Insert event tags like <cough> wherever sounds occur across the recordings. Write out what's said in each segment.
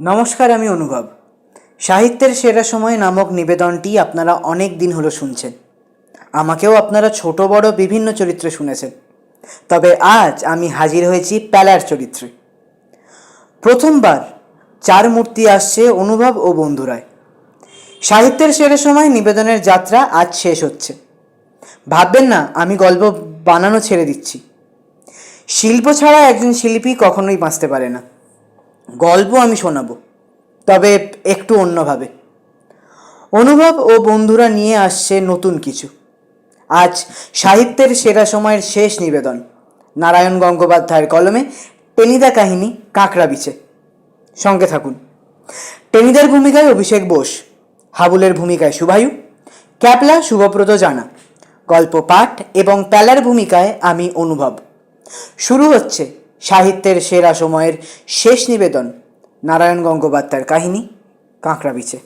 নমস্কার, আমি অনুভব। সাহিত্যের সেরা সময় নামক নিবেদনটি আপনারা অনেক দিন হলো শুনছেন। আমাকেও আপনারা ছোট, বড় বিভিন্ন চরিত্রে শুনেছেন। তবে আজ আমি হাজির হয়েছি প্যালার চরিত্রে। প্রথমবার চার মূর্তি আসছে অনুভব ও বন্ধুরায়। সাহিত্যের সেরা সময় নিবেদনের যাত্রা আজ শেষ হচ্ছে। ভাববেন না, আমি গল্প বানানো ছেড়ে দিচ্ছি। শিল্প ছাড়া একজন শিল্পী কখনোই বাঁচতে পারে না। গল্প আমি শোনাবো, তবে একটু অন্যভাবে। অনুভব ও বন্ধুরা নিয়ে আসছে নতুন কিছু। আজ সাহিত্যের সেরা সময়ের শেষ নিবেদন, নারায়ণ গঙ্গোপাধ্যায়ের কলমে টেনিদা কাহিনী কাঁকড়া বিছে। সঙ্গে থাকুন। টেনিদার ভূমিকায় অভিষেক বোস, হাবুলের ভূমিকায় শুভায়ু ক্যাপলা শুভব্রত জানা, গল্প পাঠ এবং প্যালার ভূমিকায় আমি অনুভব। শুরু হচ্ছে সাহিত্যের সেরা সময়ের শেষ নিবেদন নারায়ণ গঙ্গোপাধ্যায়ের কাহিনী কাঁকড়া বিছে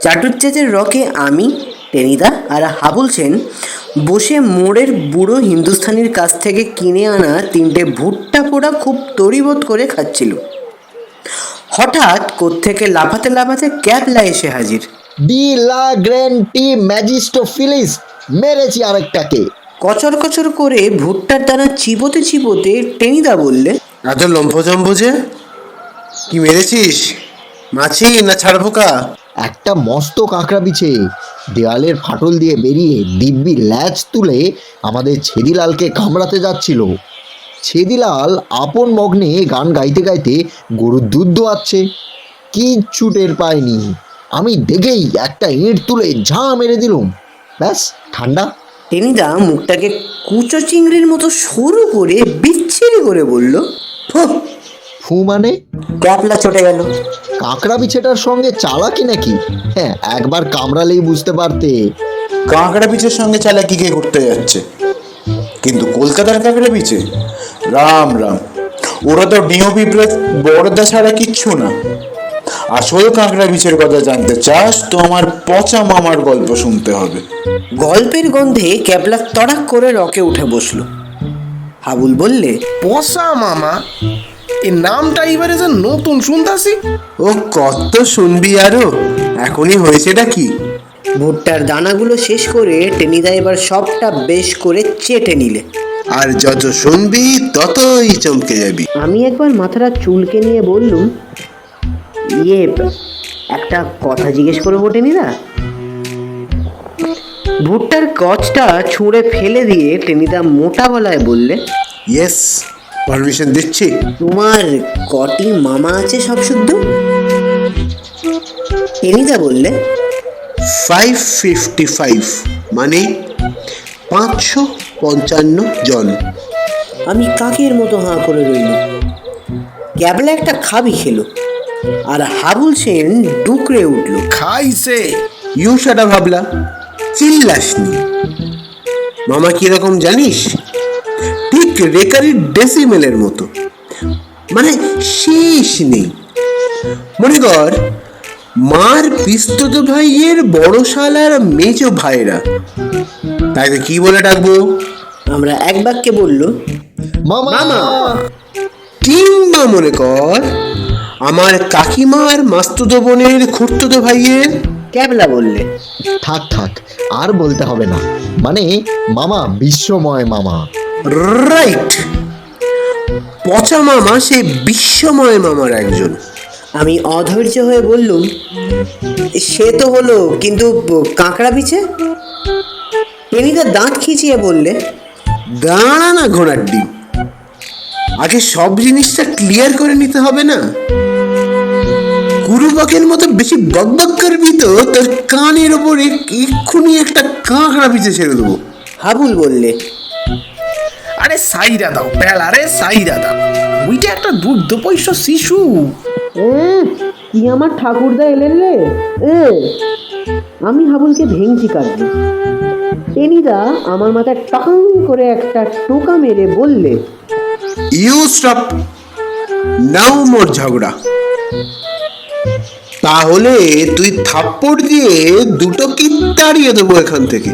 চাটুর্যেদের রকে আমি, টেনিদা আর হাবুল সেন বসে মোড়ের বুড়ো হিন্দুস্থানির কাছ থেকে কিনে আনা তিনটে ভুট্টা পোড়া খুব তরিবোধ করে খাচ্ছিল। হঠাৎ কোত্থেকে লাফাতে লাফাতে ক্যাবলা এসে হাজির। ডি লা গ্র্যান্টি ম্যাজিস্টোফিলিস মেরেছি আরেকটাকে। কচর কচর করে ভুট্টার দানা চিবোতে চিবোতে টেনিদা বললে এত লম্ফজম্ব যে কি মেরেছিস? মাছি না ছাড়পোকা একটা মস্ত কাঁকড়া বিছে দেওয়ালের ফাটল দিয়ে বেরিয়ে দিব্যি ল্যাচ তুলে আমাদের ছেদিলালকে কামড়াতে যাচ্ছিল। ছেদিলাল আপন মগ্নে গান গাইতে গাইতে গরুর দুধ দোয়াচ্ছে। কিচ্ছু টের পায়নি। আমি দেখেই একটা ইঁট তুলে ঝাঁ মেরে দিলুম। ব্যাস ঠান্ডা। টেনিদা মুখটাকে কুচো চিংড়ির মতো সরু করে বিচ্ছিরি করে বলল ফুহ, ফু মানে? ক্যাপলা চটে গেল। কাঁকড়া বিছেটার সঙ্গে চালাকি নাকি? হ্যাঁ একবার কামড়ালেই বুঝতে পারতে। কাঁকড়া পিচের সঙ্গে চালা চালাকি কে করতে যাচ্ছে? কিন্তু কলকাতার কাঁকড়া পিচে রাম রাম। ওরা তো ডিও পিঁপড়ে বড়দা ছাড়া কিচ্ছু না। আসল কাঁকড়া বিচের কথা জানতে চাস তো আমার পচা মামার গল্প শুনতে হবে। গল্পের গন্ধে ক্যাবলা তড়াক করে রকে উঠে বসল। হাবুল বললে পসা মামা? এই নামটা এবারে যে নতুন শুনতাছি। ও কত শুনবি আরও? এখনই হয়েছেটা কি? ভুট্টার দানাগুলো শেষ করে টেনিদা এবার সবটা বেশ করে চেটে নিলে। আর যত শুনবি ততই চমকে যাবি। আমি একবার মাথাটা চুলকে নিয়ে বললুম ইয়ে একটা কথা জিজ্ঞেস করব টেনিদা ভুট্টার কচটা ছুঁড়ে ফেলে দিয়ে টেনিদা মোটা গলায় বললে ইয়েস পারমিশন দিচ্ছি। তোমার কটি মামা আছে সব শুদ্ধ? টেনিদা বললে ফাইভ ফিফটি ফাইভ মানে পাঁচশো পঞ্চান্ন জন। আমি কাকের মতো হাঁ করে রইল ক্যাবলা একটা খাবি খেলো। আর হাবুল সেন ডুকরে উঠল। খাইছে ইউ সেটা ভাবলা চিল্লাসনি। মামা কীরকম জানিস? ঠিক রেকারির ডেসিমেলের মতো। মানে শেষ নেই। মনে কর মার পিস্তত ভাইয়ের বড় শালার মেজো ভাইরা। তাকে কি বলে ডাকবো? আমরা এক বাক্যে বলল মামা। কিংবা মনে কর আমার কাকিমার মাস্তুতো বোনের খুঁড়তুতো ভাইয়ের? ক্যাবলা বললে। থাক থাক আর বলতে হবে না। মানে মামা বিশ্বময় মামা। রাইট পচা মামা সে বিশ্বময় মামার একজন। আমি অধৈর্য হয়ে বললুম সে তো হলো কিন্তু কাঁকড়া পিছে? টেনিদা দাঁত খিচিয়ে বললে দাঁড়া না ঘোড়ার ডিম। আগে সব জিনিসটা ক্লিয়ার করে নিতে হবে না? কুরুবাকের মতো বেশি বকবক করবি তো তোর কানের ওপরে এক্ষুনি একটা কাঁকড়া পিছে ছেড়ে দেবো। হাবুল বললে আরে সাইরা দাও বেলা রে সাইরা দাও। ওইটা একটা দুগ্ধ পৈশ্য শিশু কি আমার ঠাকুরদা এলেন রে? এ আমি হাবুলকে ভেঙচি কাটবো। টেনিদা আমার মাথায় টাং করে একটা টোকা মেরে বললে ইউ স্টপ নাও মোর ঝগড়া। তাহলে তুই থাপ্পড় দিয়ে দুটো কি তাড়িয়ে দেবো এখান থেকে।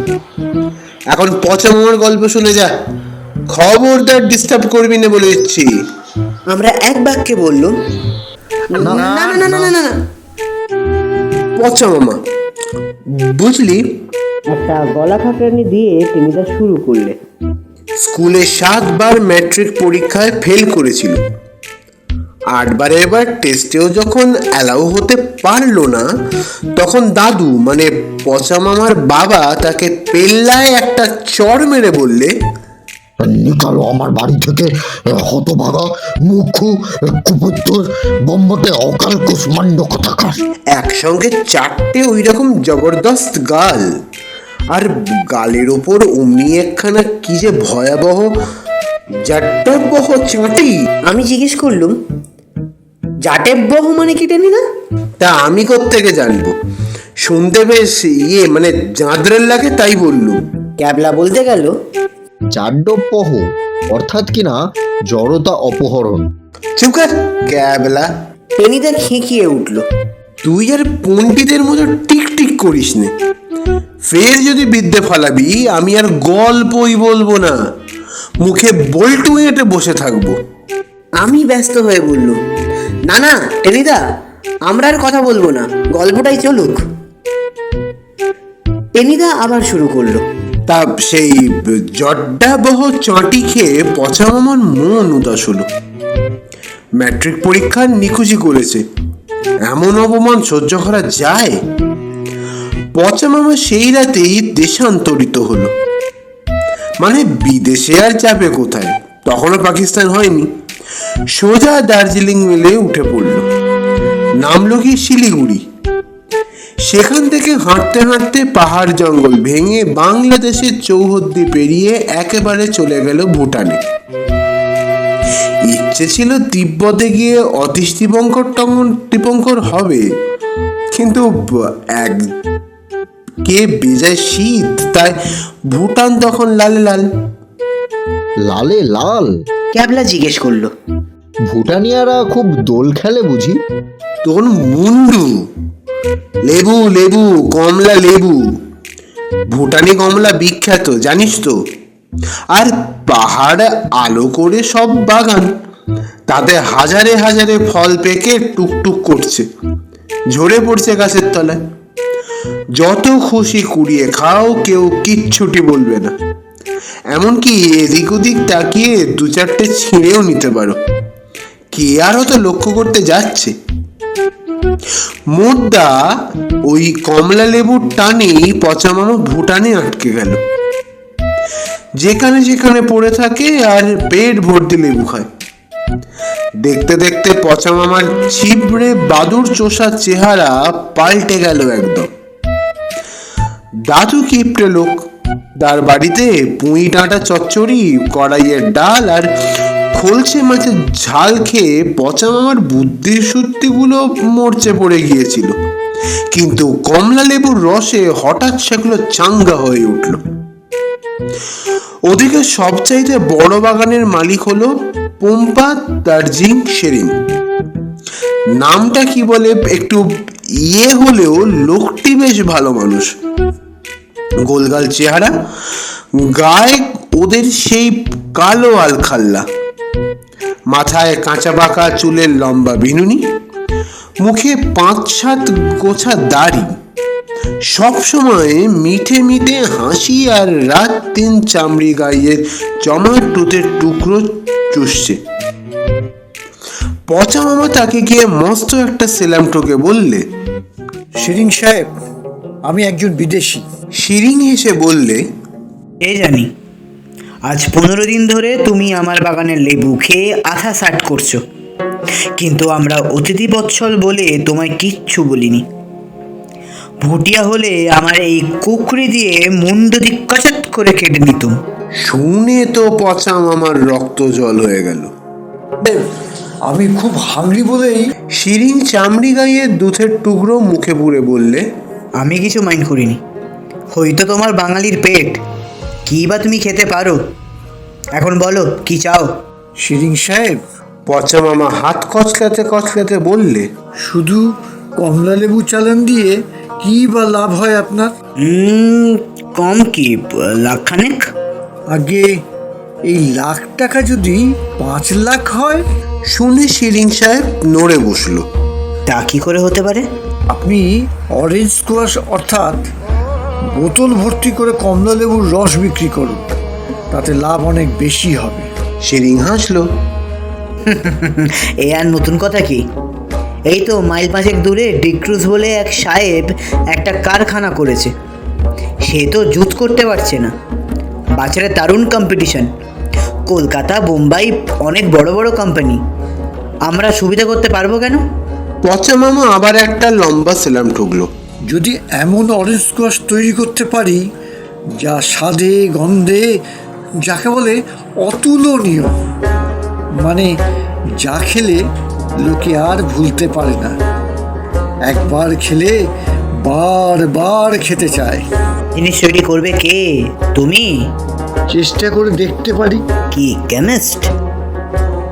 এখন পচা মামার গল্প শুনে যা। খবরদার ডিস্টার্ব করবি না বলে দিচ্ছি। আমরা এক বাক্যে বললুম না না না না না না না। পচা মামা বুঝলি? একটা গলা খাকরানি দিয়ে টেনিদা শুরু করলে স্কুলে সাতবার ম্যাট্রিক পরীক্ষায় ফেল করেছিল। আটবারে এবার টেস্টেও যখন অ্যালাউ হতে পারল না তখন দাদু মানে পচা মামার বাবা তাকে পেল্লায় একটা চড় মেরে বললে নিকালো আমার বাড়ি থেকে হতভাগা মুখু কুপুত্তর বোম্বতে অকাল কুষ্মাণ্ড কথাকার একসঙ্গে চারটে ওই রকম জবরদস্ত গাল। আর গালের ওপর অমনি একখানা কি যে ভয়াবহ জাট্টাবহ চাঁটি। আমি জিজ্ঞেস করলুম জাটে বহু মানে কি টেনিদা তা আমি কোত্থেকে জানব? শুনতে বেশ ইয়ে মানে জাঁদরের লাগে তাই বললুম। ক্যাবলা বলতে গেল। চাড্ডপহ অর্থাৎ কিনা জড়তা অপহরণ। চুপ কর। ক্যাবলা। টেনিদা খেঁকিয়ে উঠল। তুই আর পণ্ডিতের মতো টিক টিক করিস নে। ফের যদি বিদ্যে ফলাবি আমি আর গল্পই বলব না। মুখে বল্টু এঁটে বসে থাকব। আমি ব্যস্ত হয়ে বললুম না না, টেনিদা, আমরা আর কথা বলব না, গল্পটাই চলুক। টেনিদা আবার শুরু করল। তা সেই জড্ডাবহ চাঁটি খেয়ে পচা মামার মন উদাস হলো। ম্যাট্রিক পরীক্ষা নিখুঁজি করেছে। এমন অপমান সহ্য করা যায়? পচা মামা সেই রাতেই দেশান্তরিত হলো। মানে বিদেশে আর যাবে কোথায়? তখনও পাকিস্তান হয়নি। সোজা দার্জিলিং মেলে উঠে পড়ল। নামলো কি শিলিগুড়ি। সেখান থেকে হাঁটতে হাঁটতে পাহাড় জঙ্গল ভেঙে বাংলাদেশের চৌহদ্দি পেরিয়ে একেবারে চলে গেল ভুটানে। ইচ্ছে ছিল তিব্বতে গিয়ে অতীশ দীপঙ্কর টঙ্গন দীপঙ্কর হবে। কিন্তু এক, কে বেজায় শীত, তাই ভুটান তখন লালে লাল। লালে লাল? ক্যাবলা জিজ্ঞেস করল? ভুটানিয়ারা খুব দোল খেলে বুঝি? তোর মুন্ডু। লেবু লেবু কমলা লেবু। ভুটানি কমলা বিখ্যাত জানিস তো? আর পাহাড় আলো করে সব বাগান। তাতে হাজারে হাজারে ফল পেকে টুকটুক করছে। ঝরে পড়ছে গাছের তলায়। যত খুশি কুড়িয়ে খাও কেউ কিচ্ছুটি বলবে না। এমনকি এদিক ওদিক তাকিয়ে দু চারটে ছিঁড়েও নিতে পারো। কে আর অত লক্ষ্য করতে যাচ্ছে? মোদ্দা ওই কমলা লেবুর টানেই পচা মামা ভুটানে আটকে গেল। যেখানে যেখানে পড়ে থাকে আর পেট ভর্তি লেবু খায়। দেখতে দেখতে পচা মামার ছিবড়ে বাদুর চোষার চেহারা পাল্টে গেল একদম। দাদু কিপটে লোক তার বাড়িতে পুঁই, ডাঁটা, চচ্চড়ি, কড়াইয়ের ডাল আর খোলসে মাছের ঝাল খেয়ে পচা মামার বুদ্ধির সত্যিগুলো মরচে পড়ে গিয়েছিল। কিন্তু কমলা লেবুর রসে হঠাৎ সেগুলো চাঙ্গা হয়ে উঠল। ওদিকে সবচাইতে বড় বাগানের মালিক হলো পম্পা দার্জিং শেরিং নামটা কি বলে একটু ইয়ে হলেও লোকটি বেশ ভালো মানুষ। গোলগাল চেহারা, গায়ে ওদের সেই কালো আলখাল্লা। মাথায় কাঁচা বাঁকা চুলের লম্বা বিনুনি, মুখে পাঁচ সাত গোছা দাড়ি। সব সময় মিঠে মিঠে হাসি আর রাত দিন চামড়ি গাইয়ের জমা টুতের টুকরো চুষছে। পচা মামা তাকে গিয়ে মস্ত একটা সেলাম টোকে বললে শিরিং সাহেব, আমি একজন বিদেশি। শিরিং হেসে বললে এ জানি? আজ পনেরো দিন ধরে তুমি আমার বাগানের লেবু খেয়ে আধা সাট করছ। কিন্তু আমরা অতিথি বৎসল বলে তোমায় কিচ্ছু বলিনি। ভুটিয়া হলে আমার এই কুকরি দিয়ে মুন্ডু দিক কচাত করে কেটে নিতুম। শুনে তো পচাম আমার রক্ত জল হয়ে গেল। আমি খুব হাংরি বলেই শিরিং চামড়ি গাইয়ে দুধের টুকরো মুখে পুরে বললে আমি কিছু মাইন্ড করিনি। হয়তো তোমার বাঙালির পেট। কী বা তুমি খেতে পারো? এখন বলো কি চাও? শিরিং সাহেব পচা মামা হাত কচলাতে কচলাতে বললে শুধু কমলা লেবু চালান দিয়ে কি বা লাভ হয় আপনার? কম কি লাখখানেক আগে এই লাখ টাকা যদি পাঁচ লাখ হয় শুনে শিরিং সাহেব নড়ে বসল। তা কি করে হতে পারে? আপনি অরেঞ্জ স্কোয়াশ অর্থাৎ বোতল ভর্তি করে কমলা লেবুর রস বিক্রি করুন। তাতে লাভ অনেক বেশি হবে। শিরিং হাসলো। এ আর নতুন কথা কি? এই তো মাইল পাঁচেক দূরে ডিক্রুজ বলে এক সাহেব একটা কারখানা করেছে। সে তো জুত করতে পারছে না। বাজারে দারুণ কম্পিটিশন কলকাতা বোম্বাই অনেক বড় বড় কোম্পানি আমরা সুবিধা করতে পারব কেন? পচা মামা আবার একটা লম্বা সেলাম ঠুকলো। যদি এমন অরেঞ্জ স্কোয়াশ তৈরি করতে পারি যা স্বাদে গন্ধে যাকে বলে অতুলনীয় মানে যা খেলে লোকে আর ভুলতে পারে না। একবার খেলে বারবার খেতে চায়। জিনিস তৈরি করবে কে? তুমি? চেষ্টা করে দেখতে পারি। কি কেমিস্ট?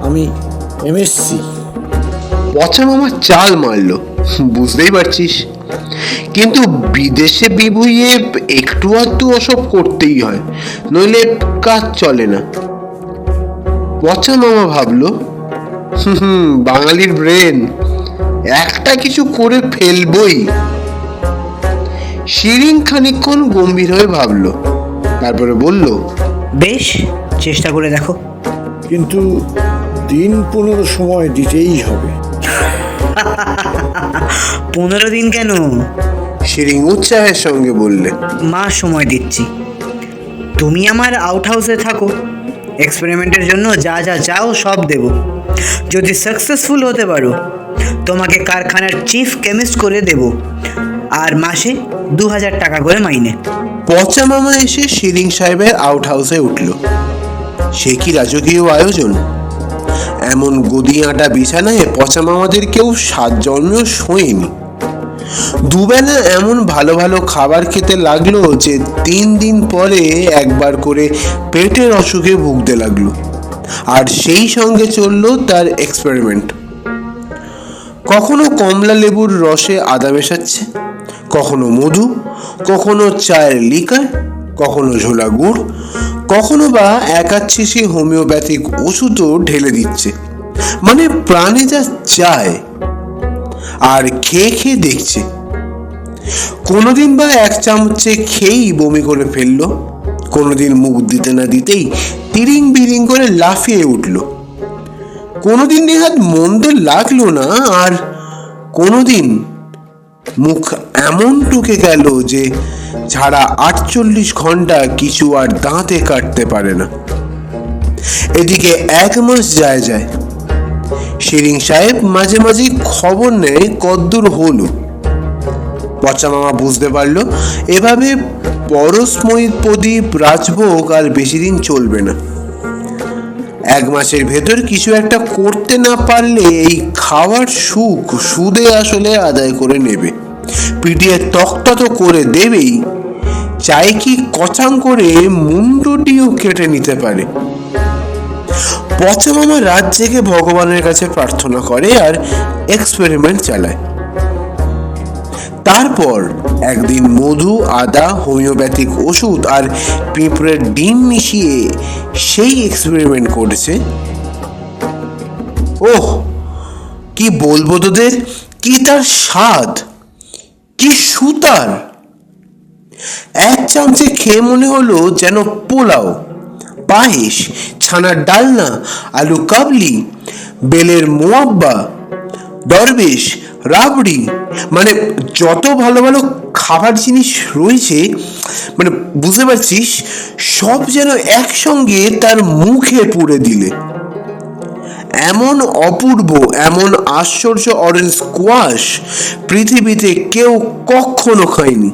আমি এমএসসি পচা মামা চাল মারলো। বুঝতেই পারছিস। কিন্তু বিদেশে বিভুইয়ে একটু আধটু ওসব করতেই হয় নইলে কাজ চলে না। পচা মামা ভাবলো "হুম হুম বাঙালির ব্রেন একটা কিছু করে ফেলবই। শিরিং খানিকক্ষণ গম্ভীর হয়ে ভাবলো তারপরে বলল বেশ চেষ্টা করে দেখো। কিন্তু দিন পনেরো সময় দিতেই হবে। <laughs> পনেরো দিন কেন? শিরিং উৎসাহের সঙ্গে বললে। মা সময় দিচ্ছি। তুমি আমার আউট হাউসে থাকো। এক্সপেরিমেন্টের জন্য যা যা চাও সব দেব। যদি সাকসেসফুল হতে পারো তোমাকে কারখানার চিফ কেমিস্ট করে দেব। আর মাসে দু হাজার টাকা করে মাইনে। পচা মামা এসে শিরিং সাহেবের আউট হাউসে উঠল। সে কি রাজকীয় আয়োজন? এমন গদি আটা বিছানায় পচা মামাদের কেউ সাত জন্মেও শোয়নি। দুবেলা এমন ভালো ভালো খাবার খেতে লাগল যে তিন দিন পরে একবার করে পেটের অসুখে ভুগতে লাগল। আর সেই সঙ্গে চলল তার এক্সপেরিমেন্ট কখনো কমলা লেবুর রসে আদা মেশাচ্ছে, কখনো মধু, কখনো চায়ের লিকার কখনো ঝোলা গুড়, কখনো বা একাচ্ছিসি হোমিওপ্যাথিক ওষুধও ঢেলে দিচ্ছে। মানে প্রাণে যা চায় আর খেয়ে খেয়ে দেখছে? কোনোদিন বা এক চামচে খেয়েই বমি করে ফেলল। কোনোদিন মুখ দিতে না দিতেই তিরিং বিরিং করে লাফিয়ে উঠল। কোনোদিন নেহাত মন্দ লাগল না, আর কোনোদিন মুখ এমন টুকে গেল যে ছাড়া আটচল্লিশ ঘণ্টা কিছু আর দাঁতে কাটতে পারে না। এদিকে এক মাস যায় যায় শিরিং সাহেব মাঝে মাঝে খবর নেয় কদ্দূর হলো পচা মামা বুঝতে পারল, এভাবে পরশময়ী প্রদীপ, রাজভোগ আর বেশি দিন চলবে না। এক মাসের ভেতর কিছু একটা করতে না পারলে এই খাওয়ার সুখ সুদে আসলে আদায় করে নেবে। পিটিয়ে তক্তা তো করে দেবেই, চাই কি কচাং করে মুন্ডটিও কেটে নিতে পারে। পচা মামা রাত জেগে ভগবানের কাছে প্রার্থনা করে আর এক্সপেরিমেন্ট চালায়। তারপর একদিন মধু, আদা, হোমিওপ্যাথিক ওষুধ আর পিঁপড়ের ডিম মিশিয়ে সেই এক্সপেরিমেন্ট করেছে। ওহ, কি বলব তোদের? কি তার স্বাদ? কি সুতার? এক চামচে খেয়ে মনে হলো যেন পোলাও, পায়েস ছানার ডালনা, আলু কাবলি, বেলের মোয়াব্বা, দরবেশ, রাবড়ি মানে যত ভালো ভালো খাবার জিনিস রয়েছে মানে বুঝতে পারছিস, সব যেন একসঙ্গে তার মুখে পুড়ে দিলে। এমন অপূর্ব, এমন আশ্চর্য অরেঞ্জ স্কোয়াশ পৃথিবীতে কেউ কখনো খায়নি।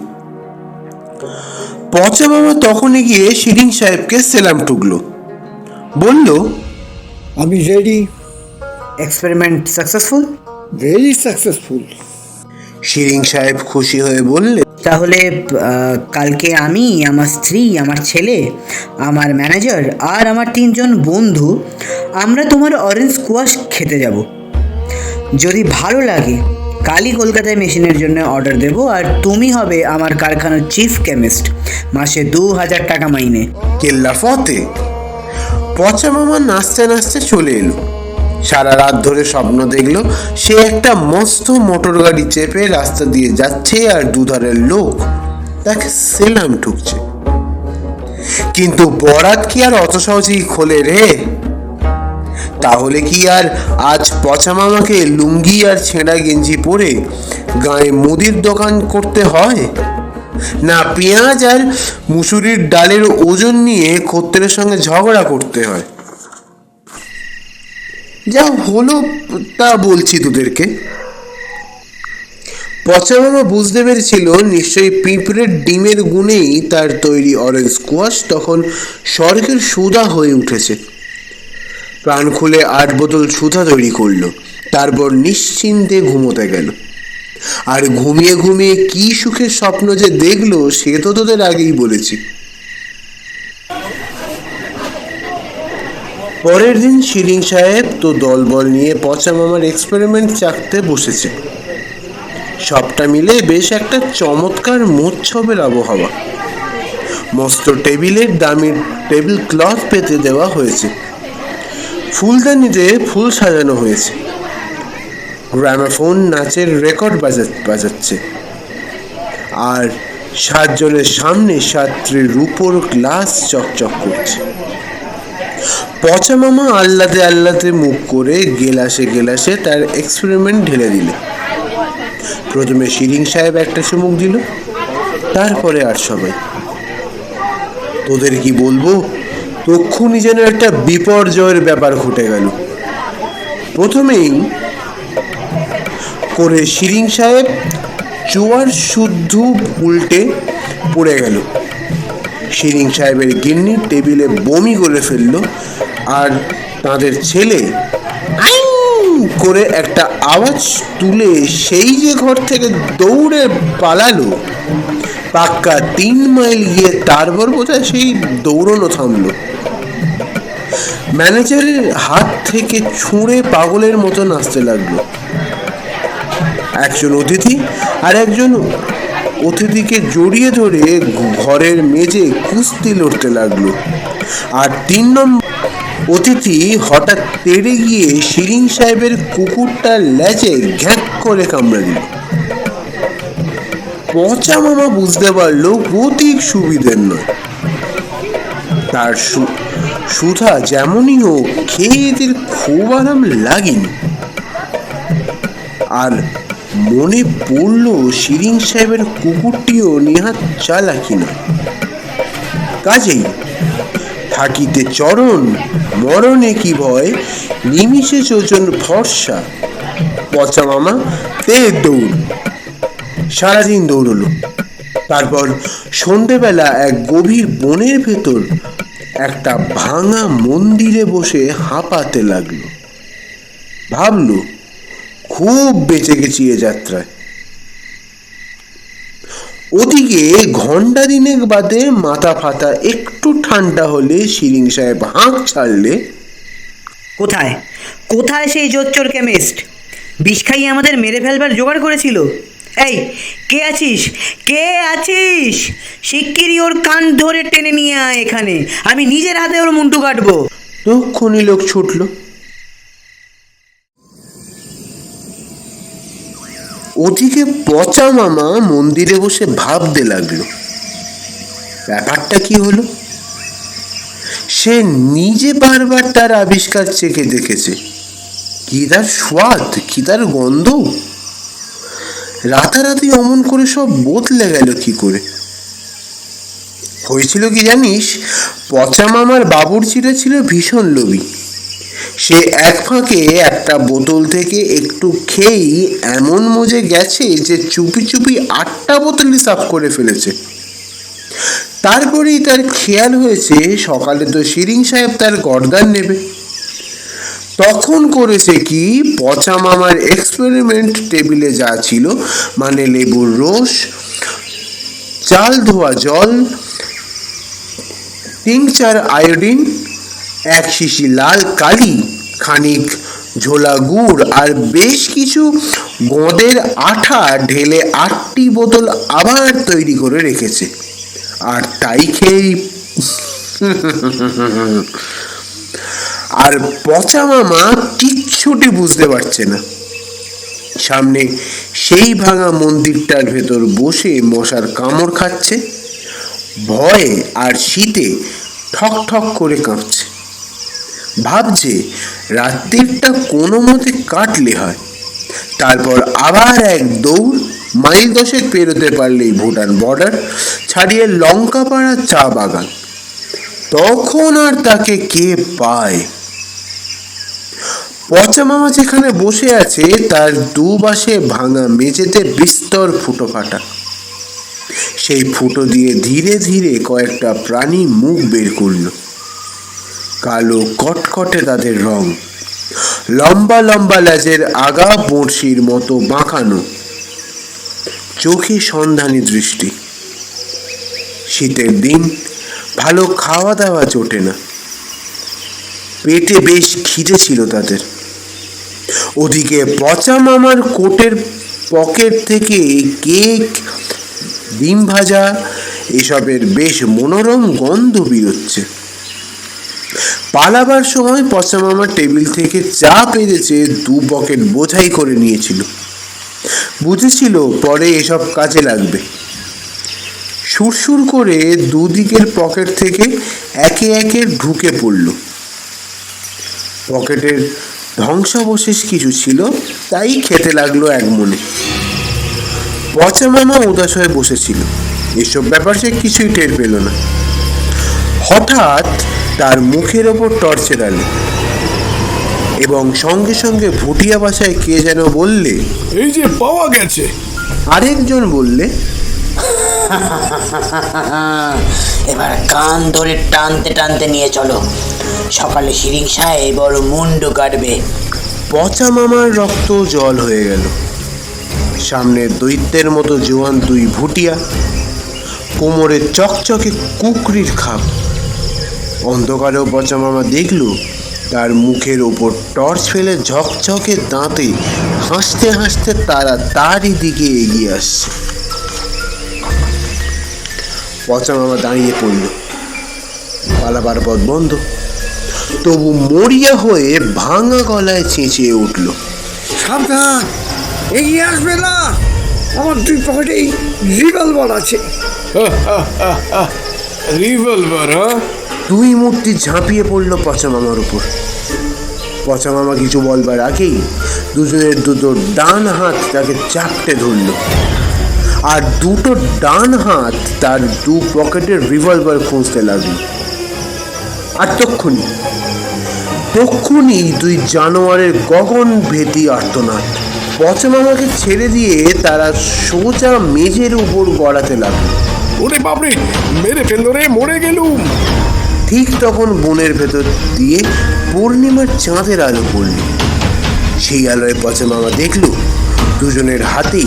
পচা মামা তখনই গিয়ে শিরিং সাহেবকে সেলাম টুকলো। বলল আমি ready experiment successful very successful shrink সাহেব খুশি হয়ে বললে তাহলে কালকে আমি আমার স্ত্রী আমার ছেলে আমার ম্যানেজার আর আমার তিনজন বন্ধু আমরা তোমার অরেঞ্জ স্কোয়াশ খেতে যাব। যদি ভালো লাগে কালই কলকাতায় মেশিনের জন্য অর্ডার দেব আর তুমি হবে আমার কারখানার চিফ কেমিস্ট মাসে দু হাজার টাকা মাইনে। কেল্লা ফতে পচা মামা নাচতে নাচতে চলে এলো। সারা রাত ধরে স্বপ্ন দেখল, সে একটা মস্ত মোটর গাড়ি চেপে রাস্তা দিয়ে যাচ্ছে আর দুধারের লোক তাকে সেলাম ঠুকছে। কিন্তু বরাত কি আর অত সহজেই খোলে রে? তাহলে কি আর আজ পচা মামাকে লুঙ্গি আর ছেঁড়া গেঞ্জি পরে গায়ে মুদির দোকান করতে হয়? না, পেঁয়াজ আর মুসুরির ডালের ওজন নিয়ে খদ্দের সঙ্গে ঝগড়া করতে হয়। যা হলো তা বলছি তোদেরকে। পচা মামা বুঝতে পেরেছিল, নিশ্চয়ই পিঁপড়ের ডিমের গুণেই তার তৈরি অরেঞ্জ স্কোয়াশ তখন স্বর্গের সুধা হয়ে উঠেছে। প্রাণ খুলে আট বোতল সুধা তৈরি করল, তারপর নিশ্চিন্তে ঘুমোতে গেল। আর ঘুমিয়ে ঘুমিয়ে কি সুখের স্বপ্ন যে দেখল, সে তো তোদের আগেই বলেছি। পরের দিন শিরিং সাহেব তো দলবল নিয়ে পচা মামার এক্সপেরিমেন্ট চাকতে বসেছে। সবটা মিলে বেশ একটা চমৎকার মোচ্ছবের আবহাওয়া। মস্ত টেবিলের দামি টেবিল ক্লথ পেতে দেওয়া হয়েছে। ফুলদানিতে ফুল সাজানো হয়েছে। গ্রামাফোন নাচের রেকর্ড বাজা, বাজাচ্ছে। আর সাতজনের সামনে সাতটির রূপোর গ্লাস চকচক করছে। পচা মামা আল্লাতে আল্লাতে মুখ করে গেলাসে গেলাসে তার এক্সপেরিমেন্ট ঢেলে দিল। প্রথমে শিরিং সাহেব একটা চুমুক দিল, তারপরে আর সবাই। তোদের কি বলব, তক্ষুনি যেন একটা বিপর্যয়ের ব্যাপার ঘটে গেল। প্রথমেই করে শিরিং সাহেব চুয়ার শুদ্ধ উল্টে পড়ে গেল। শিরিং সাহেবের গিন্নি টেবিলে বমি করে ফেলল আর তাদের ছেলে করে একটা আওয়াজ তুলে সেই যে ঘর থেকে দৌড়ে পালালো। পাক্কা তিন মাইল গিয়ে তারপর বোধহয় সেই দৌড়নো থামলো। ম্যানেজারের হাত থেকে ছুঁড়ে পাগলের মতো নাচতে লাগল। একজন অতিথি আর একজন অতিথিকে জড়িয়ে ধরে ঘরের মেঝে কুস্তি লড়তে লাগল। আর তিন নম্বর অতিথি হঠাৎ তেড়ে গিয়ে শিরিং সাহেবের কুকুরটার লেজে ঘ্যাক করে কামড়ে দিল। পচা মামা বুঝতে পারল গতিক সুবিধের নয়। তার সুধা যেমনই হোক খেয়ে এদের খুব আরাম লাগেনি। আর মনে পড়ল শিরিং সাহেবের কুকুরটিও নেহাত চালাকি না কাজেই থাকিতে চরণ, মরণে কি ভয়, নিমিষে যোজন ফর্সা পচা মামা, তে দৌড়। সারাদিন দৌড়লো। তারপর সন্ধেবেলা এক গভীর বনের ভেতর একটা ভাঙা মন্দিরে বসে হাঁপাতে লাগল। ভাবলো খুব বেঁচে গেছি এ যাত্রায়। ওদিকে ঘণ্টা দিনেক বাদে মাথা ফাতা একটু ঠান্ডা হলে শিরিং সাহেব হাঁক ছাড়লে কোথায়? কোথায় সেই জোচ্চোর কেমিস্ট বিষ খাইয়ে আমাদের মেরে ফেলবার জোগাড় করেছিল। এই কে আছিস? কে আছিস? শিগগিরই ওর কান ধরে টেনে নিয়ে আয় এখানে। আমি নিজের হাতে ওর মুন্টু কাটবো। তক্ষুনি লোক ছুটলো। ওদিকে পচা মামা মন্দিরে বসে ভাবতে লাগল। ব্যাপারটা কি হলো? সে নিজে বারবার তার আবিষ্কার চেখে দেখেছে। কি তার স্বাদ, কি তার গন্ধ? রাতারাতি অমন করে সব বদলে গেল কি করে? হয়েছিল কি জানিস? পচা মামার বাবুর্চিটা ছিল ভীষণ লোভী। সে এক ফাঁকে একটা বোতল থেকে একটু খেয়েই এমন মজে গেছে যে চুপি চুপি আটটা বোতলই সাফ করে ফেলেছে। তারপরেই তার খেয়াল হয়েছে সকালে তো শিরিং সাহেব তার গর্দান নেবে। তখন করেছে কি পচা মামার এক্সপেরিমেন্ট টেবিলে যা ছিল মানে লেবুর রস, চাল ধোয়া জল টিংচার আয়োডিন এক শিশি লাল কালি খানিক ঝোলা গুড় আর বেশ কিছু গোঁদের আঠা ঢেলে আটটি বোতল আবার তৈরি করে রেখেছে। আর তাই খেয়েই আর পচা মামা কিচ্ছুটি বুঝতে পারছে না। সামনে সেই ভাঙা মন্দিরটার ভেতর বসে মশার কামড় খাচ্ছে, ভয়ে আর শীতে ঠক ঠক করে কাঁপছে। ভাবছে রাত্রিটা কোনো মতে কাটলে হয়। তারপর আবার এক দৌড় মাইল দশেক পেরোতে পারলেই ভুটান বর্ডার ছাড়িয়ে লঙ্কাপাড়া চা বাগান। তখন আর তাকে কে পায়? পচা মামা যেখানে বসে আছে, তার দুবাসে ভাঙা মেঝেতে বিস্তর ফুটো ফাটা সেই ফুটো দিয়ে ধীরে ধীরে কয়েকটা প্রাণী মুখ বের করল। কালো কটকটে তাদের রং। লম্বা লম্বা লেজের আগা বড়শির মতো বাঁকানো। চোখে সন্ধানী দৃষ্টি। শীতের দিন ভালো খাওয়া দাওয়া জোটে না। পেটে বেশ খিদে ছিল তাদের। ওদিকে পচা মামার কোটের পকেট থেকে কেক, ডিম ভাজা, এসবের বেশ মনোরম গন্ধ বেরোচ্ছে। পালাবার সময় পচা মামা টেবিল থেকে চা পেরেছে দু পকেট বোঝাই করে নিয়েছিল। বুঝেছিল পরে এসব কাজে লাগবে। সুরসুর করে দুদিকের পকেট থেকে একে একে ঢুকে পড়ল। পকেটের ধ্বংসাবশেষ কিছু ছিল, তাই খেতে লাগল এক মনে। পচা মামা উদাস হয়ে বসেছিল। এসব ব্যাপার সে কিছুই টের পেল না। হঠাৎ তার মুখের ওপর টর্চের আলো এবং সঙ্গে সঙ্গে ভুটিয়া ভাষায় কে যেন বললে এই যে পাওয়া গেছে। আরেকজন বললে এবার কান ধরে টানতে টানতে নিয়ে চলো। সকালে শিরিং সাহেব ওর মুন্ডু কাটবে। পচা মামার রক্ত জল হয়ে গেল। সামনে দৈত্যের মতো জোয়ান দুই ভুটিয়া কোমরে চকচকে কুকরির খাপ। অন্ধকারেও পচা মামা দেখল তার মুখের ওপর টর্চ ফেলে ঝকঝকে দাঁতে হাসতে হাসতে তারা তারই দিকে এগিয়ে আসছে। পচা মামা দাঁড়িয়ে পড়ল। পালাবার পথ বন্ধ। তবু মরিয়া হয়ে ভাঙা গলায় চেঁচিয়ে উঠল। সাবধান! এগিয়ে আসবে না! আমার দুই পকেটেই রিভলভার আছে। রিভলভার হ্যাঁ? দুই মূর্তি ঝাঁপিয়ে পড়ল পচা মামার উপর। পচা মামা কিছু বলবার আগেই দুজনের দুটো ডান হাত তাকে চাপটে ধরল আর দুটো ডান হাত তার দু পকেটের রিভলভার খুঁজতে লাগল। আর তক্ষুনি তক্ষুনি দুই জানোয়ারের গগন ভেদি আর্তনাদ। পচা মামাকে ছেড়ে দিয়ে তারা সোজা মেঝের উপর গড়াতে লাগল। ওরে বাপরে, মেরে ফেলল রে, মরে গেলুম। ঠিক তখন বনের ভেতর দিয়ে পূর্ণিমার চাঁদের আলো পড়ল। সেই আলোয় পচা মামা দেখল, দুজনের হাতেই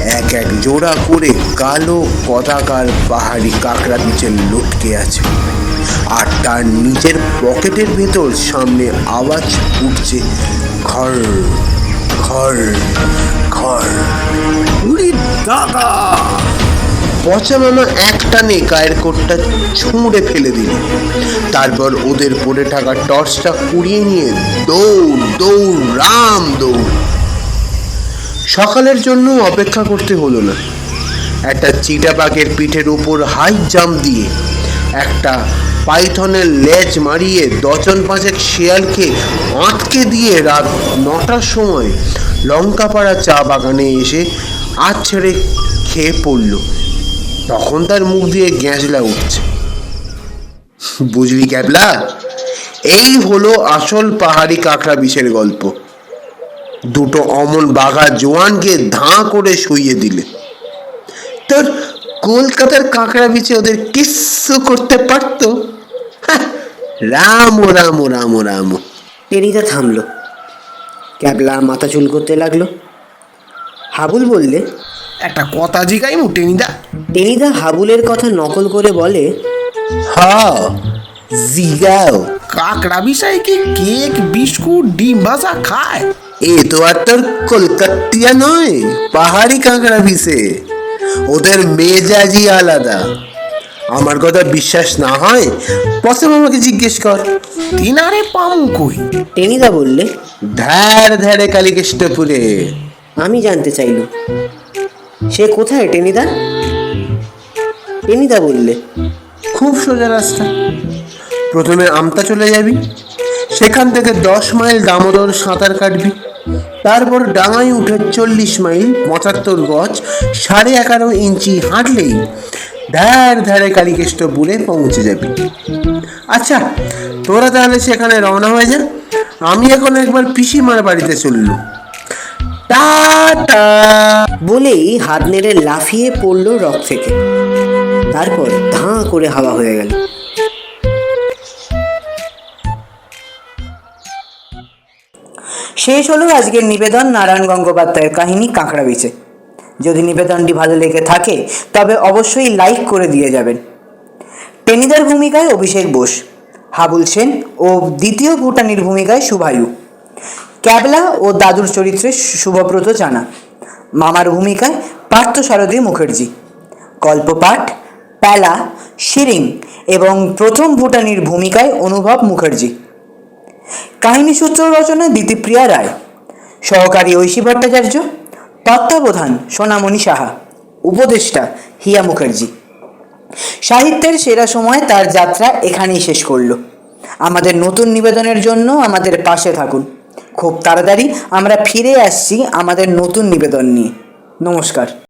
এক এক জোড়া করে কালো পতাকার পাহাড়ি কাঁকড়া নিচে লটকে আছে। আর তার নিজের পকেটের ভেতর সামনে আওয়াজ উঠছে, ঘর ঘর ঘর। দাদা! পচা মামা এক টানে গায়ের কোটটা ছুঁড়ে ফেলে দিল। তারপর ওদের পড়ে থাকা টর্চটা কুড়িয়ে নিয়ে দৌড় দৌড়, রাম দৌড়। সকালের জন্য অপেক্ষা করতে হলো না। একটা চিটা চিটাবাঘের পিঠের উপর হাই জাম্প দিয়ে একটা পাইথনের লেজ মারিয়ে দজন পাঁচেক শিয়ালকে আটকে দিয়ে রাত নটার সময় লঙ্কাপাড়া চা বাগানে এসে আজ ছেড়ে খেয়ে পড়ল। তখন তার মুখ দিয়ে গ্যাঁজলা উঠছে। বুঝলি ক্যাবলা? এই হলো আসল পাহাড়ি কাঁকড়া বিষের গল্প। দুটো অমন বাঘা জোয়ানকে ধাঁ করে শুইয়ে দিলে। তোর কলকাতার কাঁকড়া বিছে ওদের কিচ্ছু করতে পারতো? হ্যাঁ, রাম ও রাম রাম রাম। টেনিদা থামলো। ক্যাবলা মাথা চুল করতে লাগল। হাবুল বললে একটা কথা জিগাই মুটেনিদা টেনিদা হাবুলের কথা নকল করে বলে হ্যাঁ জিগাও। কাকড়া বিষয় কি কেক বিস্কুট ডিম ভাজা খায়। এ তো আর তোর কলকাতিয়া নয় পাহাড়ি কাঁকড়া ভিসে ওদের মেজাজি আলাদা। আমার কথা বিশ্বাস না হয় পসাম আমাকে জিজ্ঞেস কর। তিনারে পামু কই? টেনিদা বললে ধ্যার ধ্যারে কালীকেষ্টপুরে আমি জানতে চাইল সে কোথায় টেনিদা? টেনিদা বললে। খুব সোজা রাস্তা। প্রথমে আমতা চলে যাবি সেখান থেকে দশ মাইল দামোদর সাঁতার কাটবি তারপর ডাঙায় উঠে চল্লিশ মাইল পঁচাত্তর গজ সাড়ে এগারো ইঞ্চি হাঁটলেই ধ্যার ধ্যারে কালীকেষ্টপুরে পৌঁছে যাবি। আচ্ছা তোরা তাহলে সেখানে রওনা হয়ে যা আমি এখন একবার পিসিমার বাড়িতে চললু বলেই হাত নেড়ে লাফিয়ে পড়ল রক থেকে। তারপর ধাঁ করে হাওয়া হয়ে গেল। শেষ হলো আজকের নিবেদন নারায়ণ গঙ্গোপাধ্যায়ের কাহিনী কাঁকড়া বিচে। যদি নিবেদনটি ভালো লেগে থাকে, তবে অবশ্যই লাইক করে দিয়ে যাবেন। টেনিদার ভূমিকায় অভিষেক বোস, হাবুল সেন ও দ্বিতীয় ভুটানির ভূমিকায় শুভায়ু। ক্যাবলা ও দাদুর চরিত্রে শুভব্রত জানা। মামার ভূমিকায় পার্থ সারথী মুখার্জি। গল্পপাঠ প্যালা শিরিং এবং প্রথম ভুটানির ভূমিকায় অনুভব মুখার্জি। কাহিনী সূত্র রচনা দিতিপ্রিয়া রায়। সহকারী ঐশী ভট্টাচার্য, তত্ত্বাবধান সোনামণি সাহা। উপদেষ্টা হিয়া মুখার্জি। সাহিত্যের সেরা সময় তার যাত্রা এখানেই শেষ করল। আমাদের নতুন নিবেদনের জন্য আমাদের পাশে থাকুন। খুব তাড়াতাড়ি আমরা ফিরে আসছি আমাদের নতুন নিবেদন নিয়ে। নমস্কার।